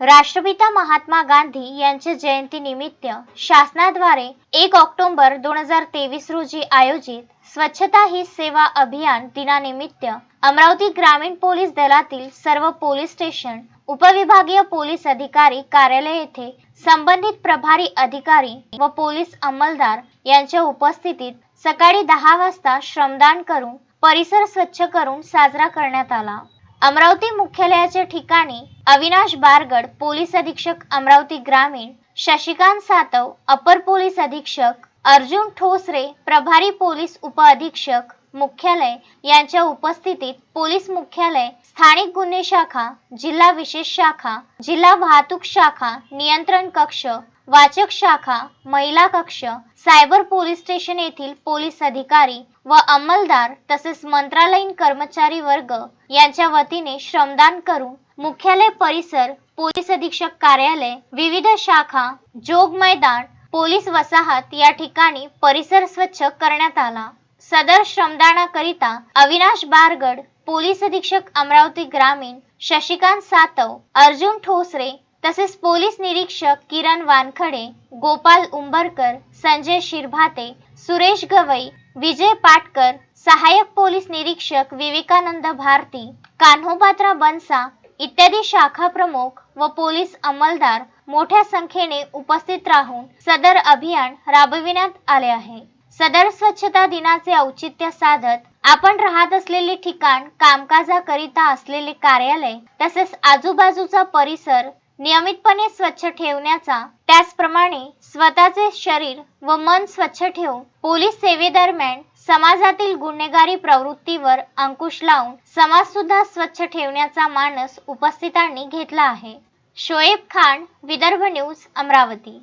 राष्ट्रपिता महात्मा गांधी यांच्या जयंतीनिमित्त शासनाद्वारे एक ऑक्टोबर दोन हजार तेवीस रोजी आयोजित स्वच्छता ही सेवा अभियान दिनानिमित्त अमरावती ग्रामीण पोलीस दलातील सर्व पोलीस स्टेशन उपविभागीय पोलीस अधिकारी कार्यालय येथे संबंधित प्रभारी अधिकारी व पोलीस अंमलदार यांच्या उपस्थितीत सकाळी दहा वाजता श्रमदान करून परिसर स्वच्छ करून साजरा करण्यात आला. अमरावती मुख्यालयाच्या ठिकाणी अविनाश बारगड पोलीस अधीक्षक अमरावती ग्रामीण शशिकांत सातव अपर पोलीस अधीक्षक अर्जुन ठोसरे प्रभारी पोलीस उपअधीक्षक मुख्यालय यांच्या उपस्थितीत पोलीस मुख्यालय स्थानिक गुन्हे शाखा जिल्हा विशेष शाखा जिल्हा वाहतूक शाखा नियंत्रण कक्ष वाचक शाखा महिला कक्ष सायबर पोलीस स्टेशन येथील पोलीस अधिकारी व अंमलदार तसेच मंत्रालयीन कर्मचारी वर्ग यांच्या वतीने श्रमदान करून मुख्यालय परिसर पोलीस अधीक्षक कार्यालय विविध शाखा जोग मैदान पोलीस वसाहत या ठिकाणी परिसर स्वच्छ करण्यात आला. सदर श्रमदानाकरिता अविनाश बारगड पोलीस अधीक्षक अमरावती ग्रामीण शशिकांत सातव अर्जुन ठोसरे तसेच पोलीस निरीक्षक किरण वानखडे गोपाल उंबरकर संजय शिरभाते सुरेश गवई विजय पाटकर सहाय्यक पोलीस निरीक्षक विवेकानंद भारती कान्होपात्रा बनसा इत्यादी शाखा प्रमुख व पोलीस अंमलदार मोठ्या संख्येने उपस्थित राहून सदर अभियान राबविण्यात आले आहे. सदर स्वच्छता दिनाचे औचित्य साधत आपण राहत असलेले ठिकाण कामकाजाकरिता असलेले कार्यालय तसेच आजूबाजूचा परिसर नियमितपणे स्वच्छ ठेवण्याचा त्याचप्रमाणे स्वतःचे शरीर व मन स्वच्छ ठेवून पोलीस सेवेदरम्यान समाजातील गुन्हेगारी प्रवृत्तीवर अंकुश लावून समाज सुद्धा स्वच्छ ठेवण्याचा मानस उपस्थितांनी घेतला आहे. शोएब खान विदर्भ न्यूज अमरावती.